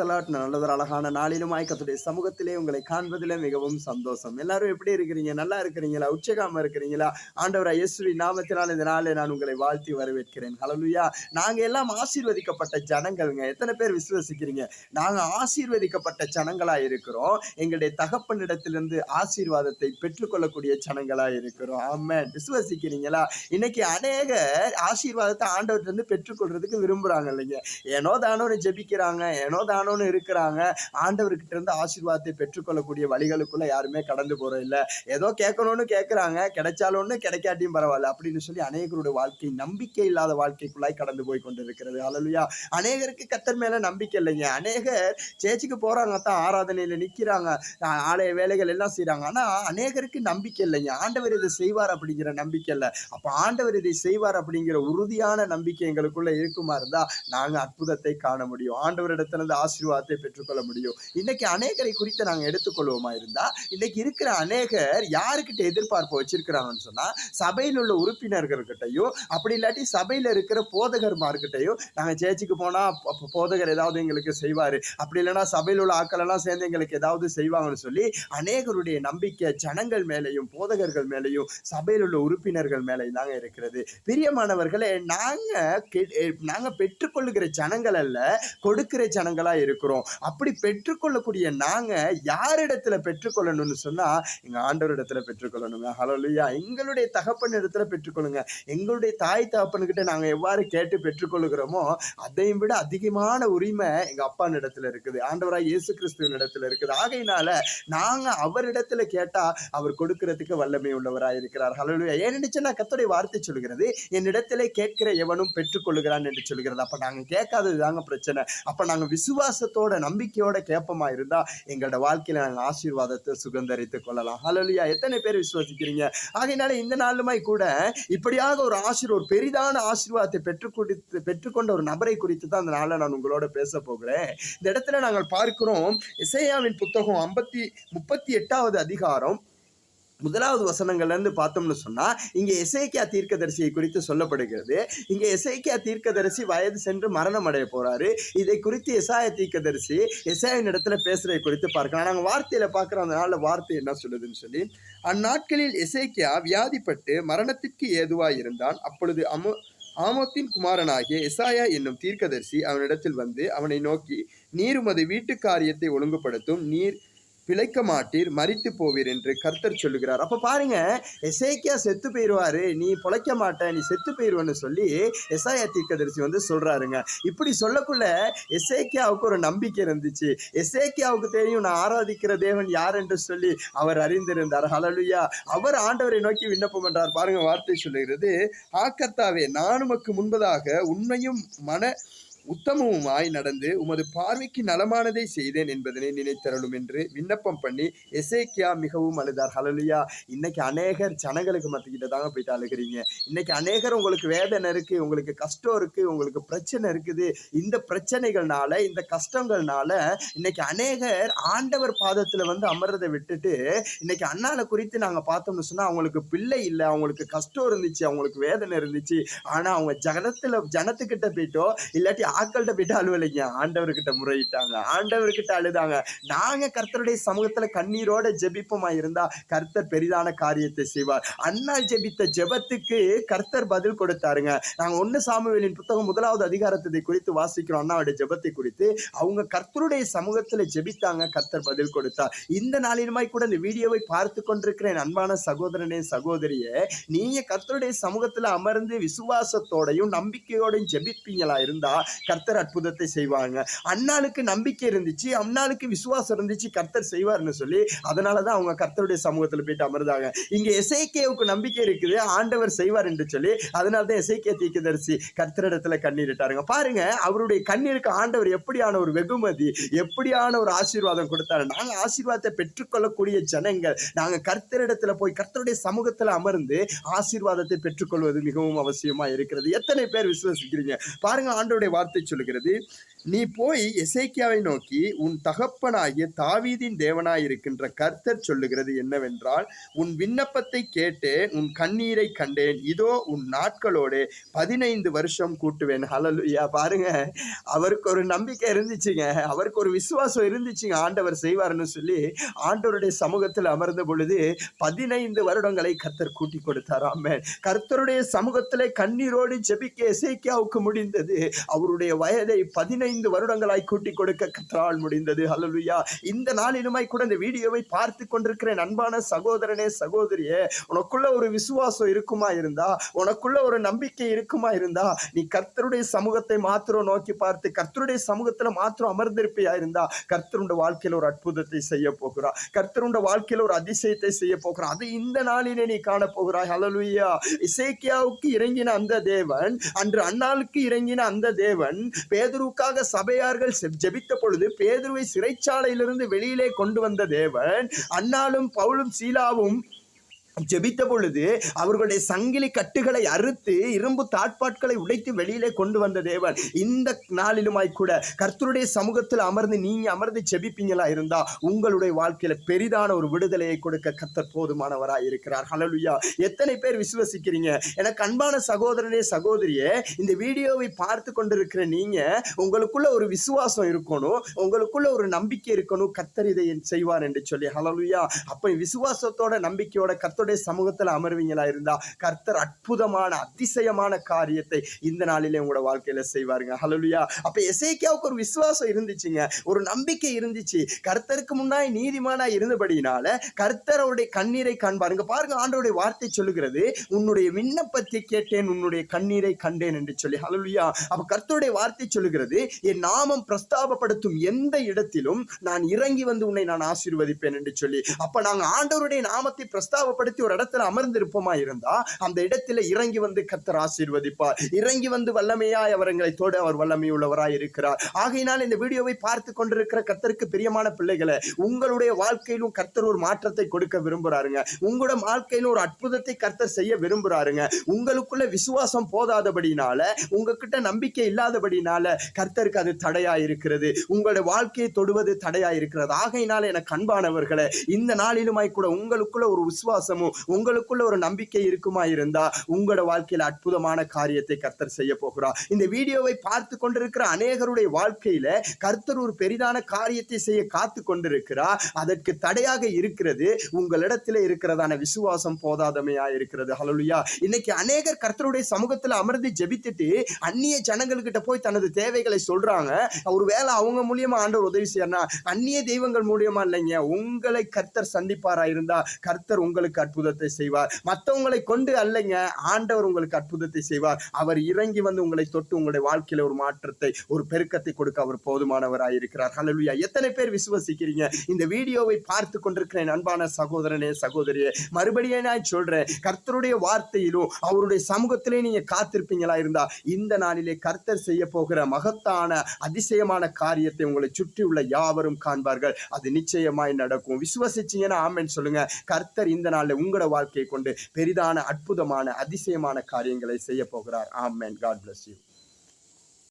தலாட் நல்லதொரு அழகான நாளிலும் கத்துடைய சமூகத்திலே உங்களை காண்பதில் மிகவும் சந்தோஷம். எல்லாரும் எப்படி இருக்கிறீங்க? நல்லா இருக்கிறீங்களா? உச்சகாம இருக்கிறீங்களா? ஆண்டவர் இயேசுவி நாமத்தினால் இந்த நாளை நான் உங்களை வாழ்த்தி வரவேற்கிறேன். ஹலலுயா நாங்க எல்லாம் ஆசீர்வதிக்கப்பட்ட ஜனங்கள்ங்க. எத்தனை பேர் விசுவசிக்கிறீங்க? நாங்க ஆசீர்வதிக்கப்பட்ட ஜனங்களா இருக்கிறோம். எங்களுடைய தகப்பனிடத்திலிருந்து ஆசீர்வாதத்தை பெற்றுக்கொள்ளக்கூடிய ஜனங்களா இருக்கிறோம். ஆமா விசுவசிக்கிறீங்களா? இன்னைக்கு அநேக ஆசீர்வாதத்தை ஆண்டவர்கிட்ட இருந்து பெற்றுக்கொள்றதுக்கு விரும்புறாங்க இல்லைங்க. ஏனோ தானோன்னு ஜெபிக்கிறாங்க. ஏனோ தானோன்னு இருக்கிறாங்க. ஆண்டவர்கிட்ட இருந்து ஆசீர்வாதத்தை பெற்றுக்கொள்ளக்கூடிய வழிகளுக்குள்ள யாருமே கடந்து போறது இல்ல ஏதோ கேட்கணும்னு கேட்கறாங்க கிடைச்சாலும்னு கிடைக்காட்டியும் பரவாயில்ல. அப்படின்னு சொல்லி அநேகருடைய வாழ்க்கை நம்பிக்கை இல்லாத வாழ்க்கைக்குள்ளாய் கடந்து போய் கொண்டிருக்கிறது. அல்லலுயா அநேகருக்கு கத்தர் மேல நம்பிக்கை இல்லைங்க. அநேகர் சேச்சிக்கு போறாங்க. தான் ஆராதனையில நிக்கிறாங்க. ஆலய வேலைகள் எல்லாம் செய்றாங்க. ஆனா அநேகருக்கு நம்பிக்கை இல்லைங்க. ஆண்டவர் இதை செய்வார் அப்படிங்கிற நம்பிக்கை இல்லை. அப்ப ஆண்டவர் இதை செய்வார் அப்படிங்கிற உறுதியான நம்பிக்கை எங்களுக்குள்ள இருக்குமா இருந்தா நாங்க அற்புதத்தை காண முடியும். ஆண்டவரிடத்துல இருந்து ஆசீர்வாதத்தை பெற்றுக்கொள்ள முடியும். இன்னைக்கு அநேகரை குறித்து நாங்கள் எடுத்துக்கொள்வோமா இருந்தா இன்னைக்கு இருக்கிற அநேகர் யாருக்கிட்ட எதிர்பார்ப்பு வச்சிருக்கிறாங்கன்னு சொன்னா சபையில் உள்ள உறுப்பினர்கள்கிட்டயும் அப்படி இல்லாட்டி சபையில் இருக்கிற போதகர்மார்கிட்டையும் நாங்கள் சேர்ச்சுக்கு போனா போதகர் ஏதாவது எங்களுக்கு செய்வார். அப்படி இல்லைன்னா சபையில் உள்ள ஆக்களெல்லாம் எல்லாம் சேர்ந்து எங்களுக்கு ஏதாவது செய்வாங்கன்னு சொல்லி அநேகருடைய நம்பிக்கை ஜனங்கள் மேலையும் போதகர்கள் மேலேயும் சபையில் உள்ள உறுப்பினர்கள் மேலேயும் தாங்க இருக்கிறது. பிரியமானவர்களே நாங்கள் நாங்கள் பெற்றுக்கொள்ளுகிற ஜனங்கள் அல்ல கொடுக்கிற ஜனங்களாக இருக்கிறோம். அப்படி பெற்றுக்கொள்ளக்கூடிய நாங்கள் யாரிடத்துல பெற்றுக்கொள்ளணும்னு சொன்னால் எங்கள் ஆண்டவர் ஆண்டவரிடத்துல பெற்றுக்கொள்ளணுங்க. ஹலோ இல்லையா எங்களுடைய தகப்பன் இடத்துல பெற்றுக்கொள்ளுங்க. எங்களுடைய தாய் தகப்பன்கிட்ட நாங்கள் எவ்வாறு கேட்டு பெற்றுக்கொள்ளுகிறோமோ அதையும் விட அதிகமான உரிமை எங்கள் அப்பா இடத்துல இருக்குது. ஆண்டவராக இயேசு கிறிஸ்துவின் இடத்துல இருக்குது. ஆகையினால நாங்கள் அவரிடத்துல கேட்டால் அவர் கொடுக்கறதுக்கு வல்லமை உள்ளவராக இருக்கிறார். ஹலோ ஏன்னு சொன்னா கத்தோடைய வார்த்தை சொல்கிறது என்னிடத்திலே கேட்கிற எவனும் பெற்றுக்கொள்ளுகிறான் என்று சொல்கிறது அப்போ நாங்கள் கேட்காதது தாங்க பிரச்சனை. அப்போ நாங்கள் விசுவாச விசுவாசத்தோட நம்பிக்கையோட கேட்போமா இருந்தா எங்களோட வாழ்க்கையில நாங்கள் ஆசீர்வாதத்தை சுகந்தரித்துக் கொள்ளலாம். ஹலோலியா எத்தனை பேர் விசுவாசிக்கிறீங்க? ஆகையினால இந்த நாளுமாய் கூட இப்படியாக ஒரு ஆசீர் ஒரு பெரிதான ஆசீர்வாதத்தை பெற்றுக் கொடுத்து பெற்றுக்கொண்ட ஒரு நபரை குறித்து தான் அந்த நாளில் நான் உங்களோட பேச போகிறேன். இந்த இடத்துல நாங்கள் பார்க்கிறோம் இசையாவின் புத்தகம் ஐம்பத்தி முப்பத்தி எட்டாவது அதிகாரம் முதலாவது வசனங்கள்லேருந்து பார்த்தோம்னு சொன்னால் இங்கே எசைக்கியா தீர்க்கதரிசியை குறித்து சொல்லப்படுகிறது. இங்கே எசைக்கியா தீர்க்கதரிசி வயது சென்று மரணம் அடைய போகிறாரு இதை குறித்து எசாய தீர்க்கதரிசி எசாயின் இடத்துல பேசுறதை குறித்து பார்க்கலாம். நாங்கள் வார்த்தையில் பார்க்குற அந்த நாளில் வார்த்தை என்ன சொல்லுதுன்னு சொல்லி அந்நாட்களில் எசைக்கியா வியாதிப்பட்டு மரணத்திற்கு ஏதுவாக இருந்தான். அப்பொழுது அமு ஆமோத்தின் குமாரனாகிய எசாயா என்னும் தீர்க்கதரிசி அவனிடத்தில் வந்து அவனை நோக்கி நீர் உமது வீட்டு காரியத்தை ஒழுங்குபடுத்தும். நீர் பிழைக்க மாட்டீர் மறித்து போவீர் என்று கர்த்தர் சொல்லுகிறார். அப்ப பாருங்க எசேக்கியா செத்து போயிடுவாரு நீ பிழைக்க மாட்ட நீ செத்து போயிடுவன்னு சொல்லி எசாயா தீர்க்கதரிசி வந்து சொல்றாருங்க. இப்படி சொல்லக்குள்ள எசேக்கியாவுக்கு ஒரு நம்பிக்கை இருந்துச்சு. எசேக்கியாவுக்கு தெரியும் நான் ஆராதிக்கிற தேவன் யார் என்று சொல்லி அவர் அறிந்திருந்தார். ஹலலுயா அவர் ஆண்டவரை நோக்கி விண்ணப்பம் என்றார் பாருங்க வார்த்தை சொல்லுகிறது ஆக்கத்தாவே நான் உமக்கு முன்பதாக உண்மையும் மன உத்தமவுமாய் நடந்து உமது பார்வைக்கு நலமானதை செய்தேன் என்பதனை நினைத்தருளும் என்று விண்ணப்பம் பண்ணி எசேக்கியா மிகவும் அழுதார். ஹலலியா இன்னைக்கு அநேகர் ஜனங்களுக்கு மத்திக்கிட்ட தாங்க போயிட்டு அழுகிறீங்க இன்னைக்கு அநேகர் உங்களுக்கு வேதனை இருக்கு உங்களுக்கு கஷ்டம் இருக்கு உங்களுக்கு பிரச்சனை இருக்குது. இந்த பிரச்சனைகள்னால இந்த கஷ்டங்கள்னால இன்னைக்கு அநேகர் ஆண்டவர் பாதத்துல வந்து அமர்றதை விட்டுட்டு இன்னைக்கு அண்ணால குறித்து நாங்க பார்த்தோம்னு சொன்னா அவங்களுக்கு பிள்ளை இல்லை அவங்களுக்கு கஷ்டம் இருந்துச்சு அவங்களுக்கு வேதனை இருந்துச்சு. ஆனா அவங்க ஜனத்துல ஜனத்துக்கிட்ட போயிட்டோ இல்லாட்டி ஆக்கள்கிட்ட போயிட்டு அழுவலைங்க. ஆண்டவர்கிட்ட முறையிட்டாங்க. ஆண்டவர்கிட்ட அழுதாங்க. நாங்க கர்த்தருடைய சமூகத்துல கண்ணீரோட ஜெபிப்போமா இருந்தா கர்த்தர் பெரிதான காரியத்தை செய்வார். அண்ணா ஜெபித்த ஜெபத்துக்கு கர்த்தர் பதில் கொடுத்தாருங்க. நாங்க ஒண்ணு சாமுவேலின் புத்தகம் முதலாவது அதிகாரத்தை குறித்து வாசிக்கிறோம். அண்ணாவுடைய ஜெபத்தை குறித்து. அவங்க கர்த்தருடைய சமூகத்துல ஜெபித்தாங்க. கர்த்தர் பதில் கொடுத்தார். இந்த நாளிலுமாய் கூட இந்த வீடியோவை பார்த்து கொண்டிருக்கிறேன். அன்பான சகோதரனே சகோதரியே நீங்க கர்த்தருடைய சமூகத்துல அமர்ந்து விசுவாசத்தோடையும் நம்பிக்கையோடையும் ஜெபிப்பீங்களா இருந்தா கர்த்தர் அற்புதத்தை செய்வாங்க அண்ணாளுக்கு நம்பிக்கை இருந்துச்சு அண்ணாளுக்கு விசுவாசம் இருந்துச்சு கர்த்தர் செய்வார்னு சொல்லி அதனாலதான் அவங்க கர்த்தருடைய சமூகத்தில் போயிட்டு அமர்ந்தாங்க. இங்கே எசைக்கேவுக்கு நம்பிக்கை இருக்குது ஆண்டவர் செய்வார் என்று சொல்லி அதனாலதான் எசைக்கே தீர்க்கதரிசி கர்த்தரிடத்துல கண்ணீரிட்டாருங்க பாருங்க அவருடைய கண்ணீருக்கு ஆண்டவர் எப்படியான ஒரு வெகுமதி எப்படியான ஒரு ஆசீர்வாதம் கொடுத்தாரு. நாங்கள் ஆசீர்வாதத்தை பெற்றுக்கொள்ளக்கூடிய ஜனங்கள் நாங்கள் கர்த்தரிடத்துல போய் கர்த்தருடைய சமூகத்தில் அமர்ந்து ஆசீர்வாதத்தை பெற்றுக்கொள்வது மிகவும் அவசியமாக இருக்கிறது. எத்தனை பேர் விசுவசிக்கிறீங்க? பாருங்க ஆண்டவருடைய வார்த்தை வார்த்தை சொல்கிறது நீ போய் எசேக்கியாவை நோக்கி உன் தகப்பனாகிய தாவீதின் தேவனாயிருக்கின்ற கர்த்தர் சொல்லுகிறது என்னவென்றால் உன் விண்ணப்பத்தை கேட்டேன் உன் கண்ணீரை கண்டேன். இதோ உன் நாட்களோடு பதினைந்து வருஷம் கூட்டுவேன். ஹலலுயா பாருங்க அவருக்கு ஒரு நம்பிக்கை இருந்துச்சுங்க. அவருக்கு ஒரு விசுவாசம் இருந்துச்சுங்க. ஆண்டவர் செய்வார்னு சொல்லி ஆண்டவருடைய சமூகத்தில் அமர்ந்த பொழுது பதினைந்து வருடங்களை கர்த்தர் கூட்டி கொடுத்தார். ஆமென். கர்த்தருடைய சமூகத்திலே கண்ணீரோடு ஜெபிக்க எசேக்கியாவுக்கு முடிந்தது. அவர் அவருடைய வயதை பதினைந்து வருடங்களாய் கூட்டி கொடுக்க கர்த்தரால் முடிந்தது. ஹலலுயா இந்த நாளிலுமாய் கூட இந்த வீடியோவை பார்த்து கொண்டிருக்கிற அன்பான சகோதரனே சகோதரியே உனக்குள்ள ஒரு விசுவாசம் இருக்குமா இருந்தா உனக்குள்ள ஒரு நம்பிக்கை இருக்குமா இருந்தா நீ கர்த்தருடைய சமூகத்தை மாத்திரம் நோக்கி பார்த்து கர்த்தருடைய சமூகத்துல மாத்திரம் அமர்ந்திருப்பியா இருந்தா கர்த்தருடைய வாழ்க்கையில ஒரு அற்புதத்தை செய்ய போகிறா கர்த்தருடைய வாழ்க்கையில ஒரு அதிசயத்தை செய்ய போகிறா அது இந்த நாளிலே நீ காண போகிறாய். ஹலலுயா இசைக்கியாவுக்கு இறங்கின அந்த தேவன் அன்று அண்ணாளுக்கு இறங்கின அந்த தேவன் பேதுருவுக்காக சபையார்கள் ஜெபித்த பொழுது பேதுருவை சிறைச்சாலையிலிருந்து வெளியிலே கொண்டு வந்த தேவன் அன்னாலும் பவுலும் சீலாவும் ஜெபித்த பொழுது அவர்களுடைய சங்கிலி கட்டுகளை அறுத்து இரும்பு தாட்பாட்களை உடைத்து வெளியிலே கொண்டு வந்த தேவன் இந்த நாளிலுமாய் கூட கர்த்தருடைய சமூகத்தில் அமர்ந்து நீங்க அமர்ந்து ஜெபிப்பீங்களா இருந்தா உங்களுடைய வாழ்க்கையில பெரிதான ஒரு விடுதலையை கொடுக்க கர்த்தர் போதுமானவராய் இருக்கிறார். ஹலலுயா எத்தனை பேர் விசுவசிக்கிறீங்க? எனக்கு அன்பான சகோதரனே சகோதரியே இந்த வீடியோவை பார்த்து கொண்டிருக்கிற நீங்க உங்களுக்குள்ள ஒரு விசுவாசம் இருக்கணும் உங்களுக்குள்ள ஒரு நம்பிக்கை இருக்கணும் கர்த்தர் இதை செய்வார் என்று சொல்லி. ஹலலுயா அப்ப விசுவாசத்தோட நம்பிக்கையோட கர்த்தருடைய சமூகத்தில் அமர்வீங்களா இருந்தா கர்த்தர் அற்புதமான அதிசயமான காரியத்தை இந்த நாளிலே உங்களோட வாழ்க்கையில செய்வாருங்க. ஹலலுயா அப்ப எசைக்கியாவுக்கு ஒரு விசுவாசம் இருந்துச்சுங்க. ஒரு நம்பிக்கை இருந்துச்சு. கர்த்தருக்கு முன்னாடி நீதிமானா இருந்தபடினால கர்த்தர் கண்ணீரை காண்பாருங்க. பாருங்க ஆண்டோடைய வார்த்தை சொல்லுகிறது உன்னுடைய விண்ணப்பத்தை கேட்டேன் உன்னுடைய கண்ணீரை கண்டேன் என்று சொல்லி. ஹலலுயா அப்ப கர்த்தருடைய வார்த்தை சொல்லுகிறது என் நாமம் பிரஸ்தாபப்படுத்தும் எந்த இடத்திலும் நான் இறங்கி வந்து உன்னை நான் ஆசீர்வதிப்பேன் என்று சொல்லி. அப்ப நாங்க ஆண்டவருடைய நாமத்தை பிரஸ்தாபப்படுத்தி ஒரு இடத்துல அமர்ந்திருப்போமா இருந்தா அந்த இடத்துல இறங்கி வந்து கர்த்தர் ஆசீர்வதிப்பார். இறங்கி வந்து வல்லமையாய் அவர்களை தோட அவர் வல்லமை உள்ளவராய் இருக்கிறார். ஆகையினால் இந்த வீடியோவை பார்த்து கொண்டிருக்கிற கர்த்தருக்கு பிரியமான பிள்ளைகளை உங்களுடைய வாழ்க்கையிலும் கர்த்தர் ஒரு மாற்றத்தை கொடுக்க விரும்புறாருங்க. உங்களோட வாழ்க்கையிலும் ஒரு அற்புதத்தை கர்த்தர் செய்ய விரும்புறாருங்க. உங்களுக்குள்ள விசுவாசம் போதாதபடினால உங்ககிட்ட நம்பிக்கை இல்லாதபடினால கர்த்தருக்கு அது தடையா இருக்கிறது. உங்களுடைய வாழ்க்கையை தொடுவது தடையா இருக்கிறது. ஆகையினால எனக்கு கண்பானவர்களை இந்த நாளிலுமாய் கூட உங்களுக்குள்ள ஒரு விசுவாசமும் உங்களுக்குள்ள ஒரு நம்பிக்கை இருக்குமா இருந்தா உங்களோட வாழ்க்கையில அற்புதமான காரியத்தை கர்த்தர் செய்ய போகிறார். இந்த வீடியோவை பார்த்து கொண்டிருக்கிற அநேகருடைய வாழ்க்கையில கர்த்தர் ஒரு பெரிதான காரியத்தை செய்ய காத்து கொண்டிருக்கிறார். அதற்கு தடையாக இருக்கிறது. உங்களிடத்துல இருக்கிறதான விசுவாசம் போதாதமையா இருக்கிறது. ஹalleluya இன்னைக்கு அநேகர் கர்த்தருடைய சமூகத்துல அமர்ந்து ஜெபித்துட்டு அந்நிய ஜனங்கள்கிட்ட போய் தனது தேவைகளை சொல்றாங்க. ஒருவேளை அவங்க மூலியமா ஆண்டவர் உதவி செய்யறனா அந்நிய தெய்வங்கள் மூலியமா இல்லைங்க. உங்களை கர்த்தர் சந்திப்பாரா இருந்தா கர்த்தர் உங்களுக்கு அற்புதத்தை செய்வார். மற்றவங்களை கொண்டு அல்லைங்க ஆண்டவர் உங்களுக்கு அற்புதத்தை செய்வார். அவர் இறங்கி வந்து உங்களை தொட்டு உங்களுடைய வாழ்க்கையில ஒரு மாற்றத்தை ஒரு பெருக்கத்தை கொடுக்க அவர் போதுமானவராக இருக்கிறார். ஹலலுயா எத்தனை பேர் விசுவசிக்கிறீங்க? இந்த வீடியோவை பார்த்து கொண்டிருக்கிற அன்பான சகோதரனே சகோதரியே மறுபடியும் நான் சொல்றேன் கர்த்தருடைய வார்த்தையிலும் அவருடைய சமூகத்திலே நீங்க காத்திருப்பீங்களா இருந்தா இந்த நாளிலே கர்த்தர் செய்ய போகிற மகத்தான அதிசயமான காரியத்தை உங்களை சுற்றி உள்ள யாவரும் காண்பார்கள். அது நிச்சயமாய் நடக்கும். விசுவசிச்சீங்கன்னா ஆமென் சொல்லுங்க. கர்த்தர் இந்த நாளில் உங்களோட வாழ்க்கையை கொண்டு பெரிதான அற்புதமான அதிசயமான காரியங்களை செய்ய போகிறார். ஆமென் காட் பிளஸ் யூ